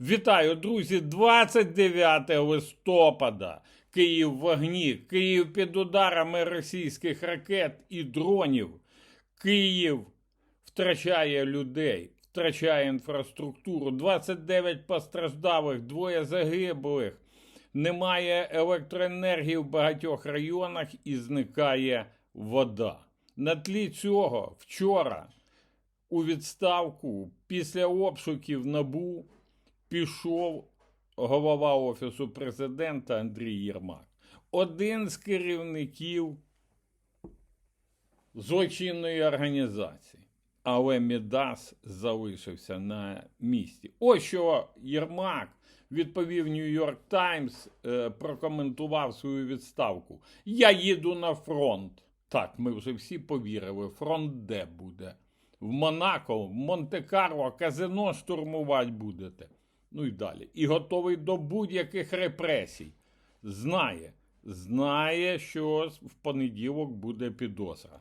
Вітаю, друзі! 29 листопада. Київ в вогні, Київ під ударами російських ракет і дронів. Київ втрачає людей, втрачає інфраструктуру. 29 постраждалих, двоє загиблих. Немає електроенергії в багатьох районах і зникає вода. На тлі цього вчора у відставку після обшуків НАБУ пішов голова Офісу президента Андрій Єрмак. Один з керівників злочинної організації. Але Мідас залишився на місці. Ось що Єрмак відповів Нью-Йорк Таймс, е, прокоментував свою відставку. Я їду на фронт. Так, ми вже всі повірили. Фронт де буде? В Монако, в Монте-Карло, казино штурмувати будете. Ну і далі. І готовий до будь-яких репресій. Знає, знає, що в понеділок буде підозра.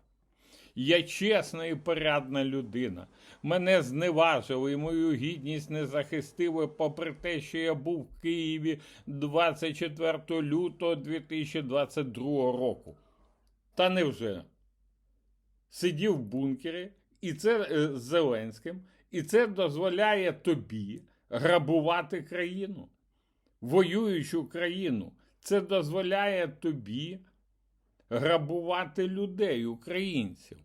Я чесна і порядна людина. Мене зневажили і мою гідність не захистили, попри те, що я був в Києві 24 лютого 2022 року. Та невже? Сидів в бункері, і це е, з Зеленським, і це дозволяє тобі грабувати країну, воюючу країну. Це дозволяє тобі грабувати людей, українців.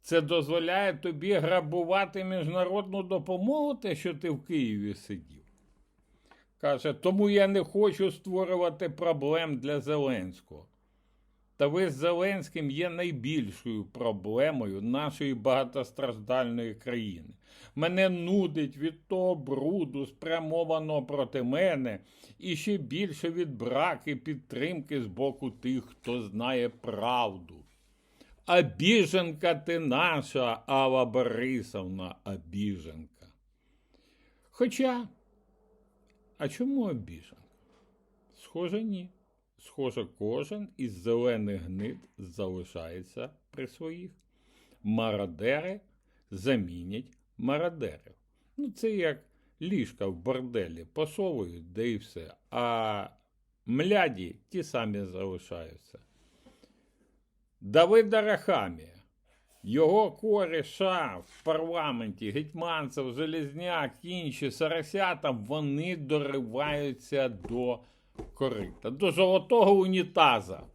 Це дозволяє тобі грабувати міжнародну допомогу, те, що ти в Києві сидів. Каже, тому я не хочу створювати проблем для Зеленського. Та ви з Зеленським є найбільшою проблемою нашої багатостраждальної країни. Мене нудить від того бруду, спрямованого проти мене, і ще більше від браки підтримки з боку тих, хто знає правду. А біженка ти наша, Алла Борисовна, а біженка. Хоча, а чому обіженка? Схоже, ні. Схоже, кожен із зелених гнид залишається при своїх. Мародери замінять мародерів. Ну, це як ліжка в борделі посовують, де і все. А мляді ті самі залишаються. Давид Арахамія. Його коріша в парламенті, Гетьманцев, Железняк, інші Сарасята, вони дориваються до корита, до золотого унітаза.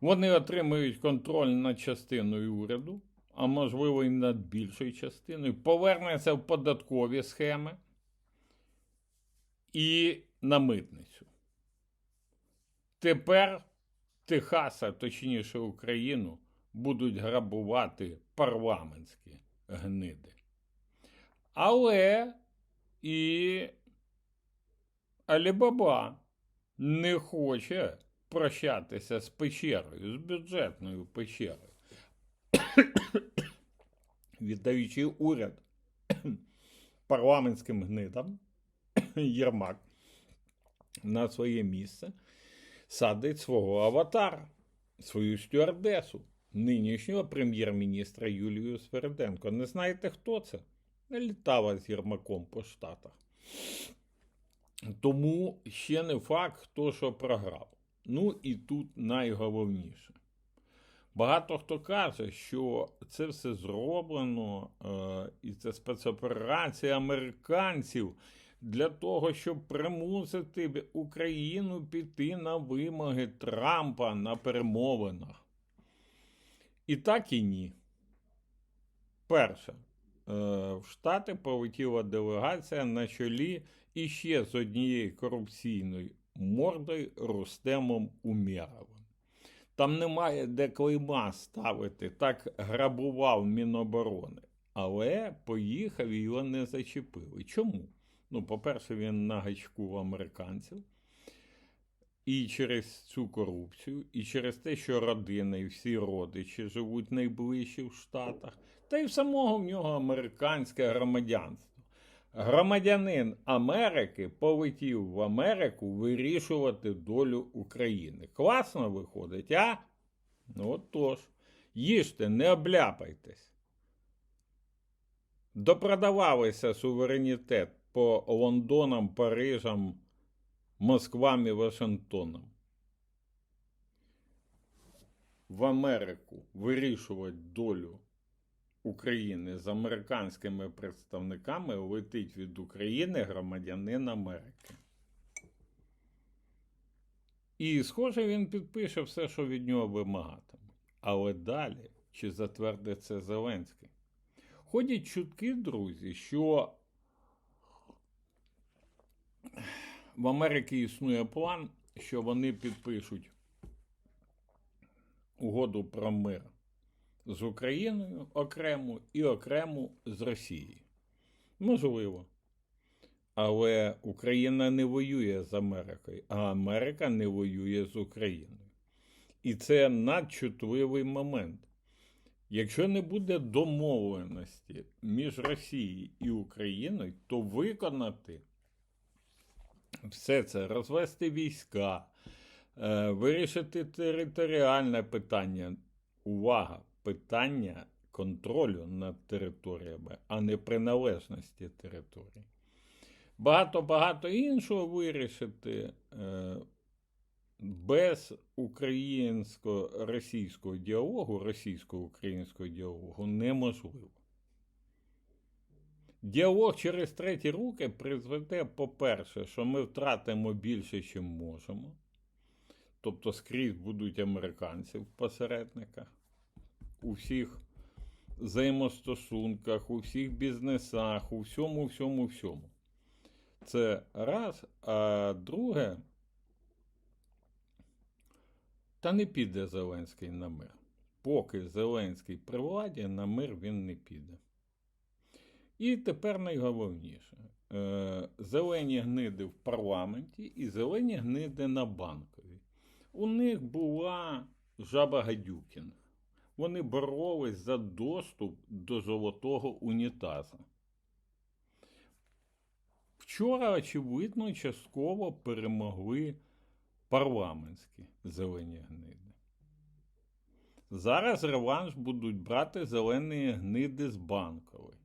Вони отримують контроль над частиною уряду, а можливо і над більшою частиною, повернуться в податкові схеми і на митницю. Тепер Техаса, точніше Україну, будуть грабувати парламентські гниди. Але і Алібаба не хоче прощатися з печерою, з бюджетною печерою, віддаючи уряд парламентським гнидам, Єрмак на своє місце садить свого аватара, свою стюардесу, нинішнього прем'єр-міністра Юлію Сверденко. Не знаєте, хто це? Літала з Єрмаком по Штатах. Тому ще не факт, хто що програв. Ну і тут найголовніше. Багато хто каже, що це все зроблено, е, і це спецоперація американців для того, щоб примусити Україну піти на вимоги Трампа на перемовинах. І так і ні. Перше, в Штати полетіла делегація на чолі іще з однією корупційною мордою Рустемом Умєровим. Там немає де клейма ставити, так грабував Міноборони. Але поїхав і його не зачепили. Чому? Ну, по-перше, він на гачку американців. І через цю корупцію, і через те, що родина і всі родичі живуть найближче в Штатах, та й в самого в нього американське громадянство. Громадянин Америки полетів в Америку вирішувати долю України. Класно виходить, а? Ну отож, їжте, не обляпайтесь. допродавалися суверенітет по Лондонам, Парижам, Москвам і Вашингтонам. В Америку вирішувати долю України з американськими представниками летить від України громадянин Америки. І, схоже, він підпише все, що від нього вимагатимуть. Але далі, чи затвердить це Зеленський? Ходять чутки, друзі, що в Америці існує план, що вони підпишуть угоду про мир з Україною окремо і окремо з Росією. Можливо. Але Україна не воює з Америкою, а Америка не воює з Україною. І це надчутливий момент. Якщо не буде домовленості між Росією і Україною, то виконати все це, розвести війська, е, вирішити територіальне питання. Увага! Питання контролю над територіями, а не приналежності територій. Багато-багато іншого вирішити е, без українсько-російського діалогу, російсько-українського діалогу неможливо. Діалог через треті руки призведе, по-перше, що ми втратимо більше, ніж можемо. Тобто скрізь будуть американці в посередниках. У всіх взаємостосунках, у всіх бізнесах, у всьому, всьому, всьому. Це раз. А друге, та не піде Зеленський на мир. Поки Зеленський при владі, на мир він не піде. І тепер найголовніше: Е, зелені гниди в парламенті і зелені гниди на банковій. У них була жаба Гадюкін. Вони боролись за доступ до золотого унітаза. Вчора, очевидно, частково перемогли парламентські зелені гниди. Зараз реванш будуть брати зелені гниди з банкової.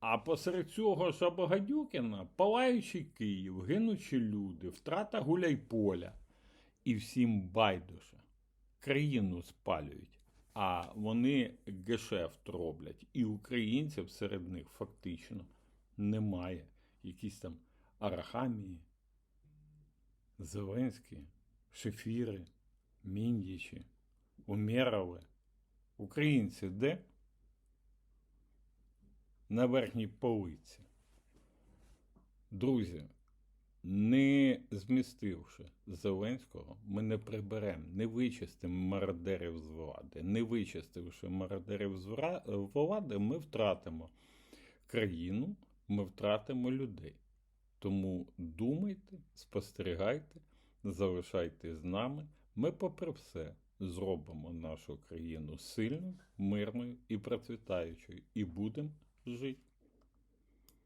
А посеред цього Жабогадюкіна палаючий Київ, гинучі люди, втрата гуляйполя. І всім байдуже. Країну спалюють, а вони гешефт роблять. І українців серед них фактично немає. Якісь там Арахамії, Зеленські, Шефіри, Міндічі, Умєрови. Українці де? На верхній полиці. Друзі, не змістивши Зеленського, ми не приберемо, не вичистимо мародерів з влади. Не вичистивши мародерів з влади, ми втратимо країну, ми втратимо людей. Тому думайте, спостерігайте, залишайтесь з нами. Ми, попри все, зробимо нашу країну сильною, мирною і процвітаючою, і будемо жити.